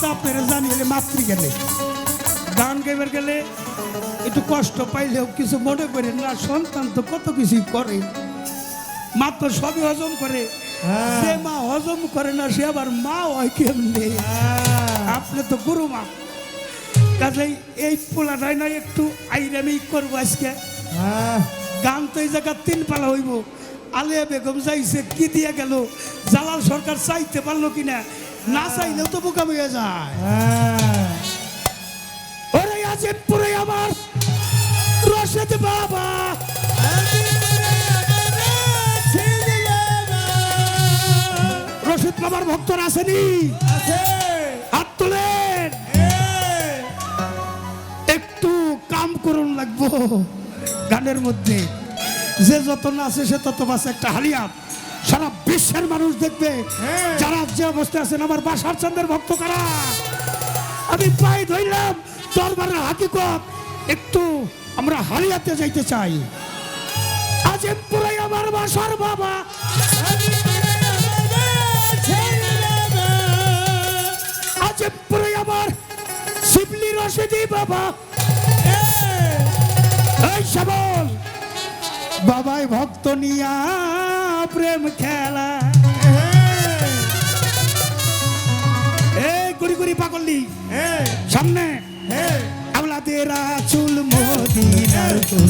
তো আপনারা জানি এলে মাতৃ গেলে। গান গাইবার গেলে একটু কষ্ট পাইলেও কিছু মনে করেন না সন্তান তো কত কিছুই করে। মা তো সবই হজম করে। হ্যাঁ। যে মা হজম করে না সে আবার মা হয় কেমনে? আপনি তো গুরু মা। কাজেই এই পোলাটাই না একটু আইরামি করব আজকে। হ্যাঁ। গান তো এই জায়গা তিন পালা হইব। আলিয়া বেগম যাইছে কি দিয়ে গেল? জালাল সরকার চাইতে পারল কিনা? না চাইলেও তো বোকা হয়ে যায়। হ্যাঁ। ওরে আজিমপুরে আমার রশেদ বাবা। রশিদ বাবার ভক্তরা আসেনি হাত তোলেন। একটু কাম করুন লাগবো। গানের মধ্যে। যে যত নাচে সে তত বাসে একটা হালিয়াত। সারা বিশ্বের মানুষ দেখবে হ্যাঁ। যারা যে অবস্থায় আছেন আমার বাসার চন্দ্রের ভক্ত কারা আমি পাই ধরলাম দরবারের হাকিকত একটু আমরা হারিয়াতে যাইতে চাই। আজিমপুরে আমার বাসার বাবা। আজিমপুরে আমার শিবলি রশিদি বাবা। এই সবল বাবাই ভক্ত নিয়া। প্রেম খেলা। কুড়ি গুড়ি গুড়ি পাগলি সামনে। আওলাদেরা চুল মদিনার চুল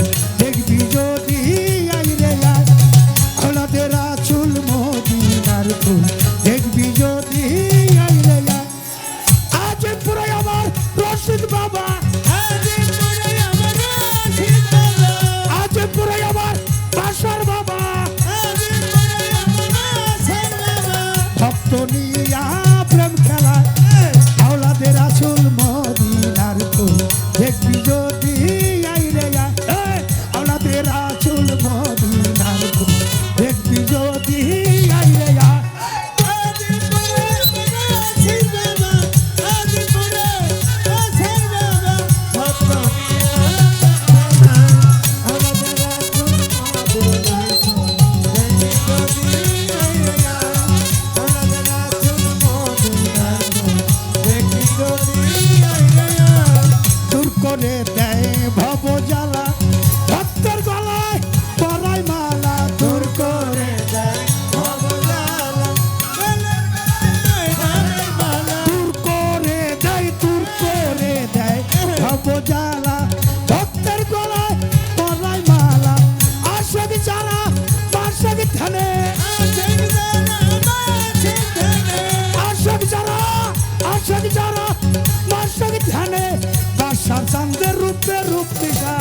ভক্ত আশাক যারা মাসাক ধ্যানে, বাসার চান্দের রূপে রূপ দিশা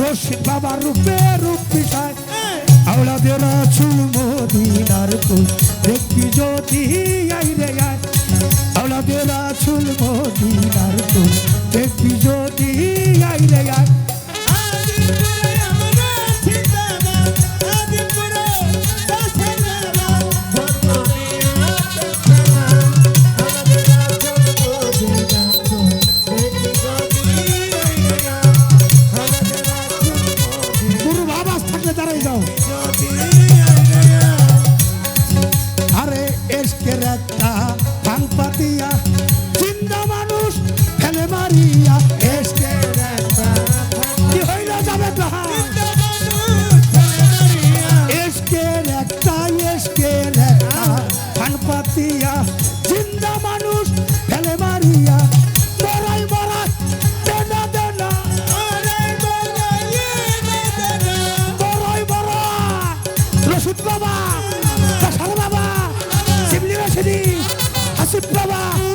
রশিদ বাবার রূপে রূপ দিশায় আওলাদের চুল মদিনার দেখবি যদি আই রে আয়। আওলাদের আছুল মদিনার তুল দেখবি যদি আই রে আয় রশিদ বাবা কাসার বাবা শিবলি বাবা।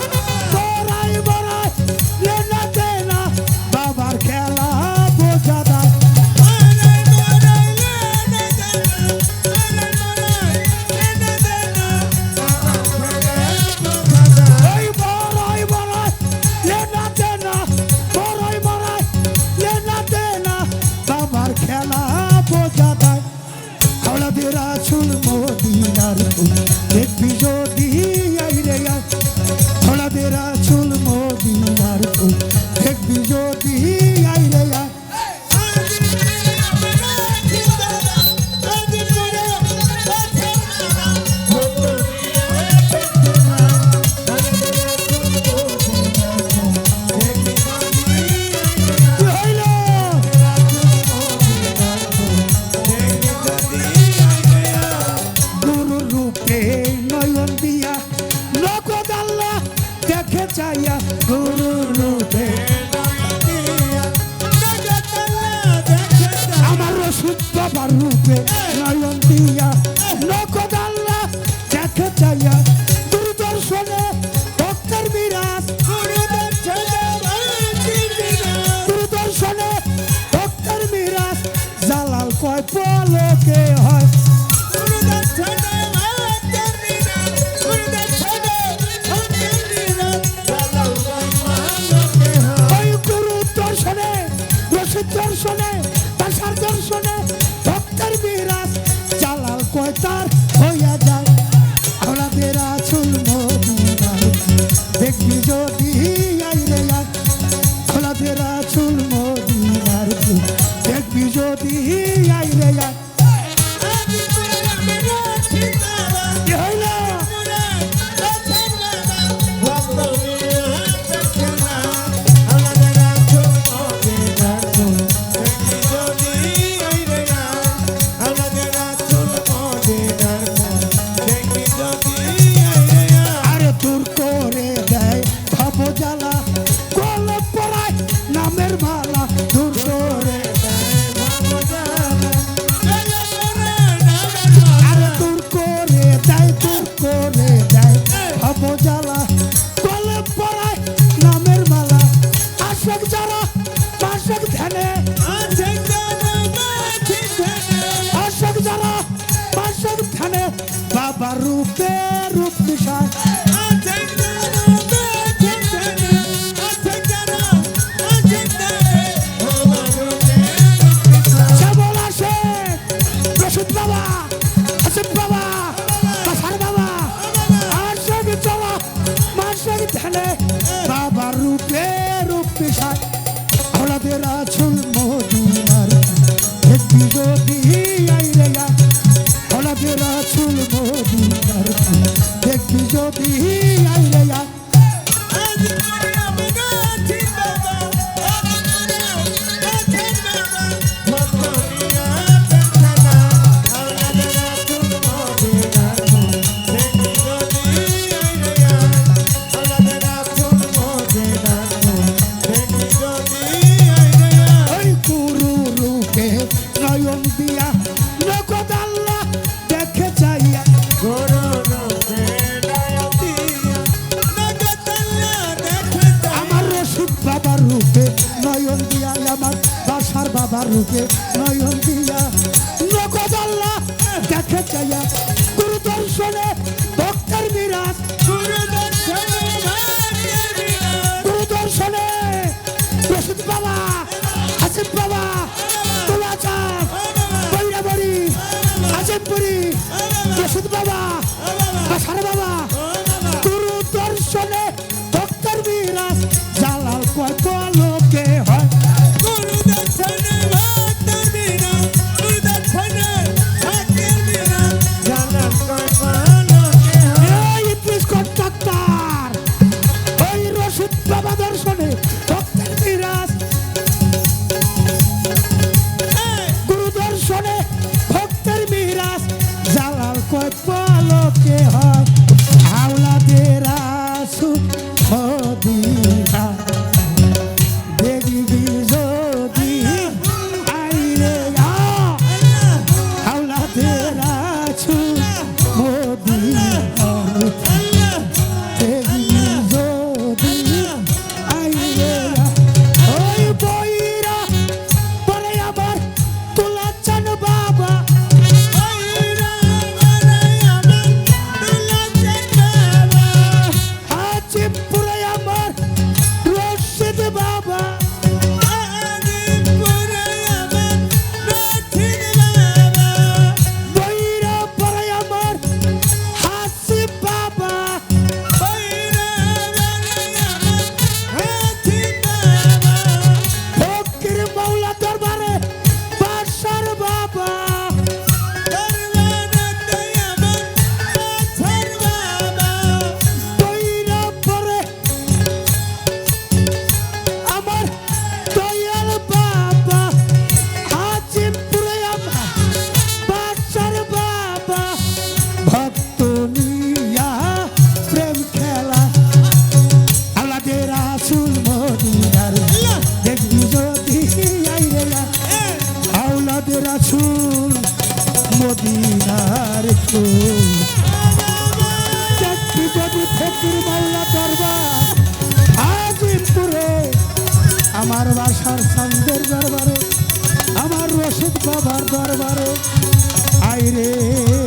চাইয়া গুরু conectar রাসুল মদিনার একটি যদি আইরেয়া হলাতে রাসুল মদিনার একটি যদি আইরেয়া রূপে নয়ন দিয়া। নকদল্লা দেখে চাইয়া গুরু দর্শনে ভক্তের বিরাজ। গুরু দর্শনে রশিদ বাবা হাসিফ বাবা, তুলাচাঁদ বৈরাবড়ি আজিমপুরি রশিদ বাবা বাসার বাবা। পীরবাল্লা দরবার আজিমপুরে আমার বাসার সন্দের দরবারে আমার রশিদ বাবার দরবারে। আইরে।